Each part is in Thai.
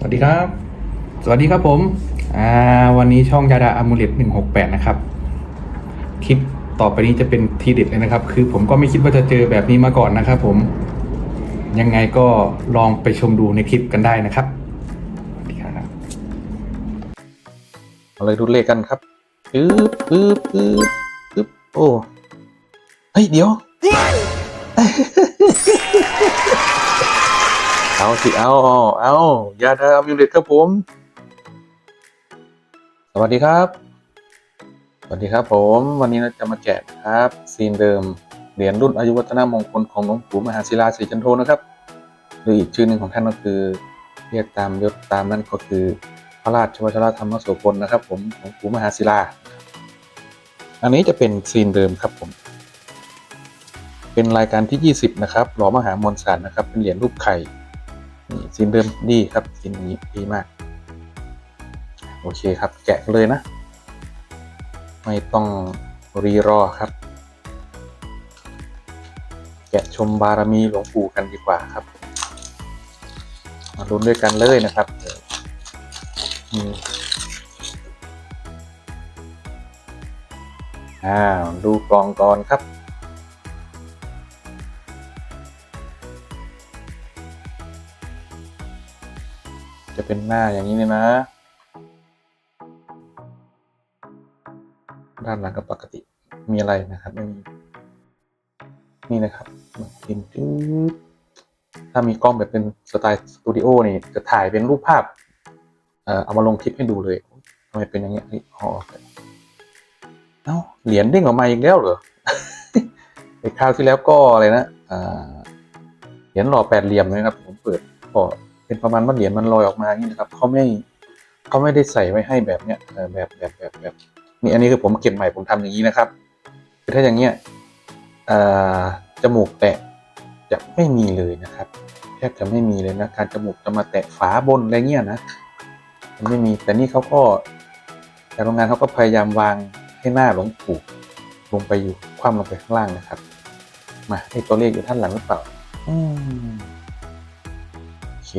สวัสดีครับ สวัสดีครับผม อ่า วันนี้ช่องยาดาอามูเลตหนึ่งหกแปดนะครับ คลิปต่อไปนี้จะเป็นทีเด็ดเลยนะครับ คือผมก็ไม่คิดว่าจะเจอแบบนี้มาก่อนนะครับผม ยังไงก็ลองไปชมดูในคลิปกันได้นะครับสวัสดีครับเอาเลยดูเลขกันครับปึ๊บปึ๊บปึ๊บปึ๊บโอ้ เฮ้ย เดี๋ยว เอาสิเอาเอาอายาดามิเลตครับผม สวัสดีครับ สวัสดีครับผม วันนี้เราจะมาแจกครับ ซีนเดิมเหรียญรุ่นอายุวัฒนมงคลของหลวงปู่มหาศิลาศรีจันโทนะครับหรืออีกชื่อหนึ่งของท่านก็คือ เรียกตามยศตามนั่นก็คือ พระราชวัชรธรรมโสพลนะครับ ผมของปู่มหาศิลา อันนี้จะเป็นซีนเดิมครับผมเป็นรายการที่ 20 นะครับ หล่อมหามวลสารนะครับ เป็นเหรียญรูปไข่ นี่ซีนเดิมดีครับซีนนี้ดีมาก โอเคครับแกะเลยนะ ไม่ต้องรีรอครับ แกะชมบารมีหลวงปู่กันดีกว่าครับ มาลุ้นด้วยกันเลยนะครับอืมอ้าวดูกองก่อนครับ เป็นหน้าอย่างนี้เลยนะ ด้านหลังก็ปกติ มีอะไรนะครับไม่มีนี่นะครับกินจืดถ้ามีกล้องแบบเป็นสไตล์สตูดิโอนี่จะถ่ายเป็นรูปภาพ เอ่อเอามาลงคลิปให้ดูเลยทำไมเป็นอย่างเงี้ยนี่อ๋อเอ้าเหรียญเด้งออกมาอีกแล้วเหรอไอ้คราวที่แล้วก็อะไรนะ อ่า เหรียญหล่อแปดเหลี่ยมนะครับ ผมเปิดก็ เป็นประมาณว่าเหรียญมันลอยออกมาอย่างนี้นะครับเขาไม่เขาไม่ได้ใส่ไว้ให้แบบเนี้ยแบบแบบแบบแบบนี่อันนี้คือผมเก็บใหม่ผมทำอย่างนี้นะครับคือถ้าอย่างเงี้ยจมูกแตะจะไม่มีเลยนะครับแทบจะไม่มีเลยนะการจมูกจะมาแตะฝาบนอะไรเงี้ยนะมันไม่มีแต่นี่เขาก็แต่โรงงานเขาก็พยายามวางให้หน้าหลวงปู่ลงไปอยู่คว่ำลงไปข้างล่างนะครับ มาให้ตัวเลขอยู่ท่านหลังหรือเปล่า อืม เค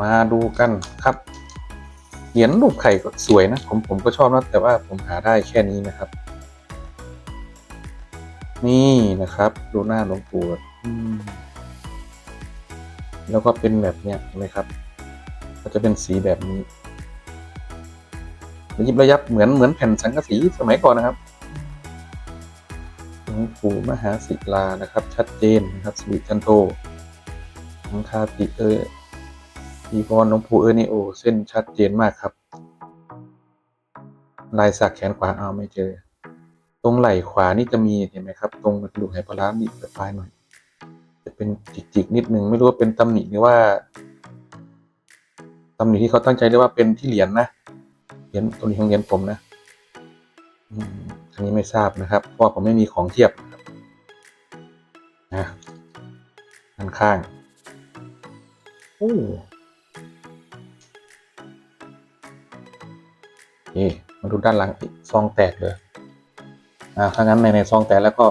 มาดูกันครับ เหรียญรูปไข่ก็สวยนะ ผมผมก็ชอบนะ แต่ว่าผมหาได้แค่นี้นะครับ นี่นะครับ ดูหน้าหลวงปู่แล้วก็เป็นแบบเนี้ยนไหมครับ ก็จะเป็นสีแบบนี้ระยิบระยับเหมือนเหมือนแผ่นสังกะสีสมัยก่อนนะครับ ปู่มหาศิลานะครับ ชัดเจนนะครับสิริจันโทของคาติเอออีพรหลวงปู่เออนี่โอเส้นชัดเจนมากครับ ลายสักแขนขวาเอาไม่เจอ ตรงไหล่ขวานี่จะมีเห็นไหมครับ ตรงกระดูกไหปลาร้านี่ปลายหน่อย จะเป็นจิกๆนิดนึงไม่รู้ว่าเป็นตำหนิหรือว่าตำหนิที่เขาตั้งใจเรียกว่าเป็นที่เหรียญนะเหรียญตัวนี้ของเหรียญผมนะ อืม อันนี้ไม่ทราบนะครับ เพราะผมไม่มีของเทียบนะด้านข้างโอ้โอเคมาดูด้านหลังซองแตกเลยอ่าถ้างั้นในในซองแตกแล้วก็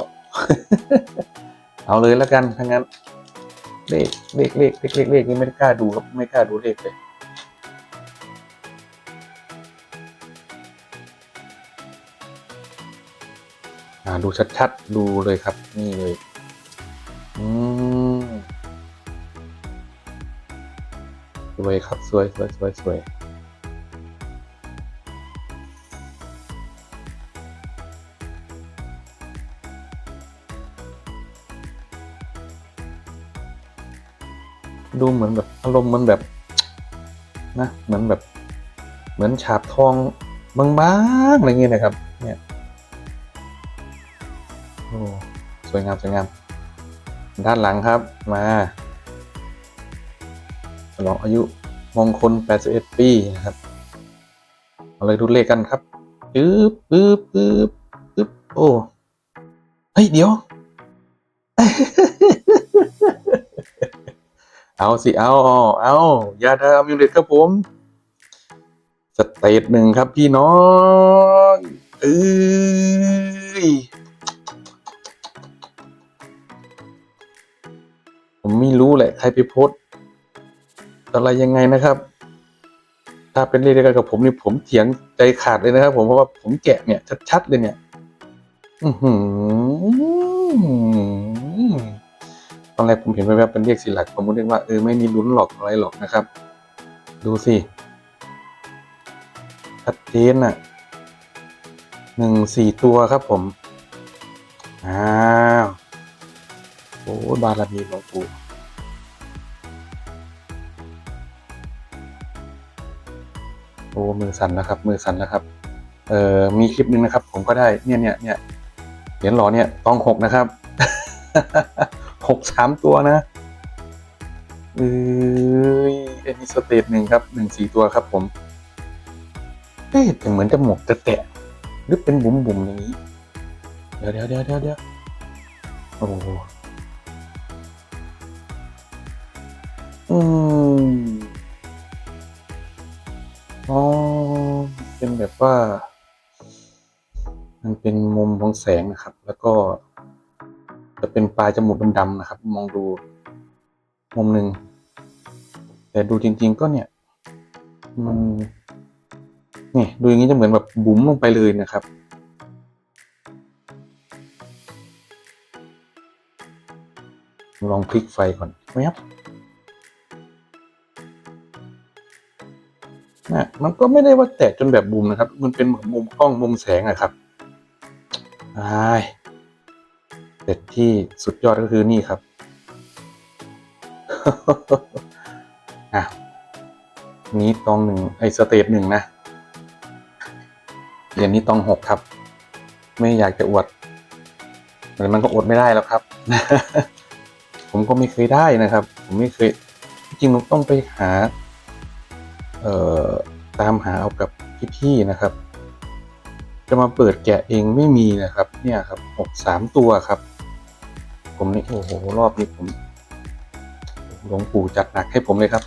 เอาเลยแล้วกันถ้างั้นเลขเลขเลขเลขเลขเลขนี่ไม่กล้าดูครับไม่กล้าดูเลขเลย อ่าดูชัดๆ ดูเลยครับ นี่เลย อืมสวยครับ สวยสวยสวยสวยดูเหมือนแบบอารมณ์มันแบบนะเหมือนแบบ เหมือนฉาบทองบางๆอะไรเงี้ยนะครับ สวยงามสวยงาม ด้านหลังครับมาฉลองอายุมงคล 81 ปีนะครับเอาเลยดูเลขกันครับปึ๊บปึ๊บปึ๊บปึ๊บโอ้เฮ้ย เดี๋ยว เอาสิ เอา เอาเอายาดามิวเลตครับผม สเตทหนึ่งครับพี่น้องเอ้ย ไม่รู้แหละใครไปโพสต์อะไรยังไงนะครับ ถ้าเป็นเลขเดียวกันกับผมนี่ผมเถียงใจขาดเลยนะครับ ผมเพราะว่าผมแกะเนี่ยชัดๆเลยเนี่ย อือหือตอนแรกผมเห็นแวบๆเป็นเลขสี่หลัก ผมก็นึกว่าเออไม่มีลุ้นหรอกอะไรหรอกนะครับ ดูสิชัดเจนอะหนึ่งสี่ตัวครับผม อ้าว โอ้บารมีหลวงปู่ อ้มือสั่นนะครับ มือสั่นนะครับ เอ่อมีคลิปหนึ่งนะครับ ผมก็ได้เนี่ยเนี่ยเนี่ยเหรียญหล่อเนี่ยต้องหกนะครับหกสามตัวนะเอ้ยอันนี้สเตจหนึ่งครับหนึ่งสี่ตัวครับ ผมเอ๊ะแต่เหมือนจะหมกจะแตะหรือเป็นบุ๋มบุ๋มอย่างนี้ เดี๋ยวเดี๋ยวเดี๋ยวเดี๋ยวเดี๋ยวโอ้โหอืม แบบว่า มันเป็นมุมของแสงนะครับ แล้วก็ จะเป็นปลายจมูกดำๆนะครับ มองดูมุมหนึ่งแต่ดูจริง ๆ ก็เนี่ย มันนี่ดูอย่างนี้จะเหมือนแบบบุ๋มลงไปเลยนะครับลองพลิกไฟก่อนแวบ นะมันก็ไม่ได้ว่าแตกจนแบบบูมนะครับ มันเป็นเหมือนมุมกล้องมุมแสงอะครับอายแต่ที่สุดยอดก็คือนี่ครับอะนี้ตองหนึ่งไอสเตจหนึ่งนะเหรียญนี้ตองหกครับ ไม่อยากจะอวดแต่มันก็อดไม่ได้แล้วครับ ผมก็ไม่เคยได้นะครับ ผมไม่เคย จริงๆเราต้องไปหา ตามหาเอากับพี่ๆนะครับ จะมาเปิดแกะเองไม่มีนะครับ เนี่ยครับหกสามตัวครับ ผมนี่โอ้โหรอบนี้ผมหลวงปู่จัดหนักให้ผมเลยครับ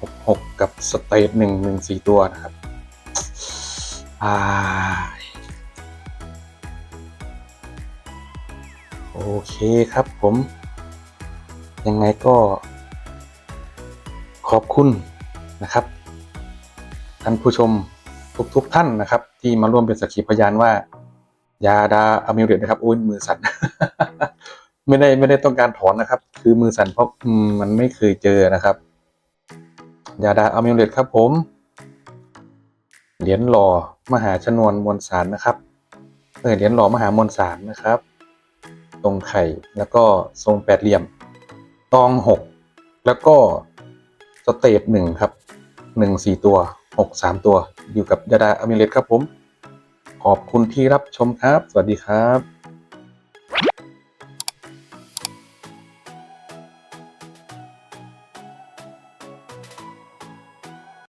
หกหกกับสเตทหนึ่งหนึ่งสี่ตัวนะครับอ่าโอเคครับผม ยังไงก็ ขอบคุณนะครับท่านผู้ชมทุกๆทท่านนะครับ ที่มาร่วมเป็นสักขีพยานว่ายาดาอมิเรตนะครับโอ้ยมือสั่นไม่ได้ไม่ได้ต้องการถอนนะครับ คือมือสั่นเพราะมันไม่เคยเจอนะครับ ยาดาอมิเรตครับผมเหรียญหล่อมหาชนวนมวลสารนะครับเออเหรียญหล่อมหามวลสารนะครับ ตรงไข่แล้วก็ทรงแปดเหลี่ยม ตองหกแล้วก็ สเตปหนึ่งครับหนึ่งสี่ตัวหกสามตัว อยู่กับยาดาอเมเลตครับผม ขอบคุณที่รับชมครับ สวัสดีครับ